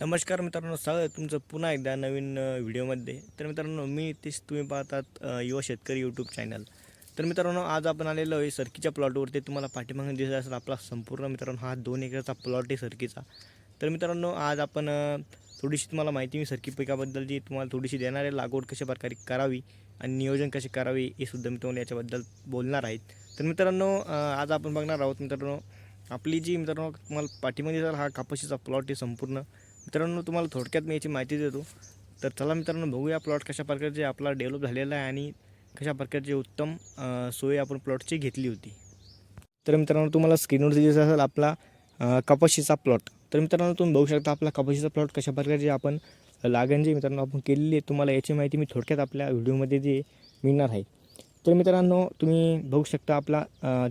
नमस्कार मित्रांनो स्वागत तुमचं पुन्हा एकदा नवीन व्हिडिओमध्ये. तर मित्रांनो मी तेच तुम्ही पाहतात युवा शेतकरी यूट्यूब चॅनल तर मित्रांनो आज आपण आलेलो आहे सरकीच्या प्लॉटवरती तुम्हाला पाठीमागून दिसत असेल आपला संपूर्ण मित्रांनो हा दोन एकरचा प्लॉट आहे सरकीचा. तर मित्रांनो आज आपण थोडीशी तुम्हाला माहिती मी सरकी पिकाबद्दल जी तुम्हाला थोडीशी देणार आहे लागवड कशा प्रकारे करावी आणि नियोजन कसे करावे हे सुद्धा मी तुम्हाला याच्याबद्दल बोलणार आहेत तर मित्रांनो आज आपण बघणार आहोत मित्रांनो आपली जी मित्रांनो तुम्हाला पाठीमध्ये जर हा कापशीचा प्लॉट आहे संपूर्ण. मित्रांनो तुम्हाला थोडक्यात मी याची माहिती देतो. तर चला मित्रांनो बघूया प्लॉट कशा प्रकारचे आपला डेव्हलप झालेला आहे आणि कशा प्रकारची उत्तम सोय आपण प्लॉटची घेतली होती. तर मित्रांनो तुम्हाला स्क्रीनवर दिसत असेल आपला कपाशीचा प्लॉट तर मित्रांनो तुम्ही बघू शकता आपला कपाशीचा प्लॉट कशा प्रकारचे आपण लागण जे मित्रांनो आपण केलेली आहे तुम्हाला याची माहिती मी थोडक्यात आपल्या व्हिडिओमध्ये जे मिळणार आहे. तर मित्रांनो तुम्ही बघू शकता आपला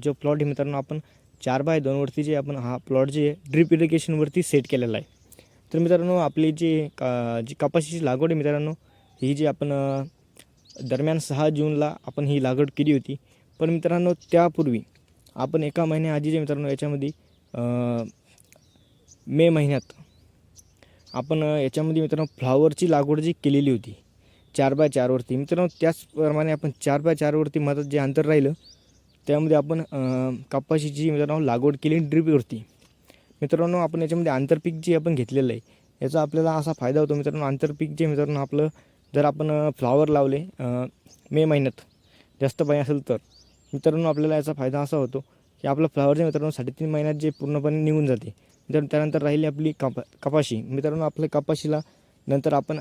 जो प्लॉट आहे मित्रांनो आपण चार बाय दोनवरती जे आपण हा प्लॉट जे ड्रिप इरिगेशनवरती सेट केलेला आहे. तर मित्रांनो आपली जी का जी कपाशीची लागवड आहे मित्रांनो ही जी आपण दरम्यान सहा जूनला आपण ही लागवड केली होती. पण मित्रांनो त्यापूर्वी आपण एका महिन्याआधी जे मित्रांनो याच्यामध्ये मे महिन्यात आपण याच्यामध्ये मित्रांनो फ्लावरची लागवड जी केलेली होती चार बाय चारवरती मित्रांनो त्याचप्रमाणे आपण चार बाय चारवरती मधात जे अंतर राहिलं त्यामध्ये आपण कपाशीची मित्रांनो लागवड केली ड्रिपवरती मित्रांनो आपण याच्यामध्ये आंतरपीक जे आपण घेतलेलं आहे याचा आपल्याला असा फायदा होतो मित्रांनो आंतरपीक जे मित्रांनो आपलं जर आपण फ्लावर लावले मे महिन्यात जास्त पाणी असेल तर मित्रांनो आपल्याला याचा फायदा असा होतो की आपलं फ्लावर जे मित्रांनो साडेतीन महिन्यात जे पूर्णपणे निघून जाते तर त्यानंतर राहिली आपली कपा कपाशी मित्रांनो आपल्या कपाशीला नंतर आपण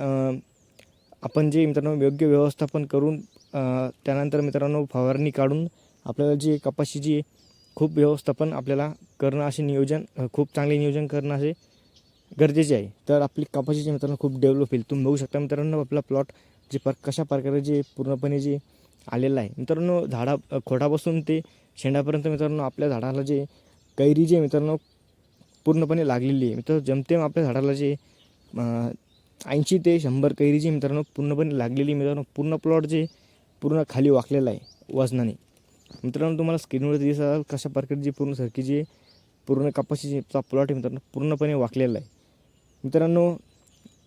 आपण जे मित्रांनो योग्य व्यवस्थापन करून त्यानंतर मित्रांनो फवारणी काढून आपल्याला जी कपाशीची खूप व्यवस्थापन आपल्याला करणं असे नियोजन खूप चांगले नियोजन करणं असे गरजेचे आहे. तर आपली कपाशीचे मित्रांनो खूप डेव्हलप होईल. तुम्ही बघू शकता मित्रांनो आपला प्लॉट जे पर कशा प्रकारे जे पूर्णपणे जे आलेलं आहे. मित्रांनो झाडा खोडापासून ते शेंडापर्यंत मित्रांनो आपल्या झाडाला जे कैरी जे मित्रांनो पूर्णपणे लागलेली आहे. मित्र जमतेम आपल्या झाडाला जे ऐंशी ते शंभर कैरी जी मित्रांनो पूर्णपणे लागलेली आहे. मित्रांनो पूर्ण प्लॉट जे पूर्ण खाली वाकलेला आहे वजनाने. मित्रांनो तुम्हाला स्क्रीनवर दिसत कशा प्रकारे जी पूर्ण सरकी जी पूर्ण कपाशीचा प्लॉट मित्रांनो पूर्णपणे वाकलेला आहे. मित्रांनो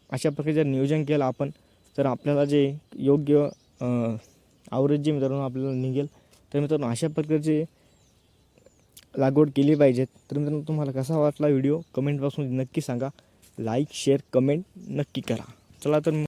अशा प्रकारे जर नियोजन केलं आपण तर आपल्याला जे योग्य आवरेज जे मित्रांनो आपल्याला निघेल तर मित्रांनो अशा प्रकारचे लागवड केली पाहिजेत तर मित्रांनो तुम्हाला कसा वाटला व्हिडिओ? कमेंटपासून नक्की सांगा. लाईक शेअर कमेंट नक्की करा. चला तर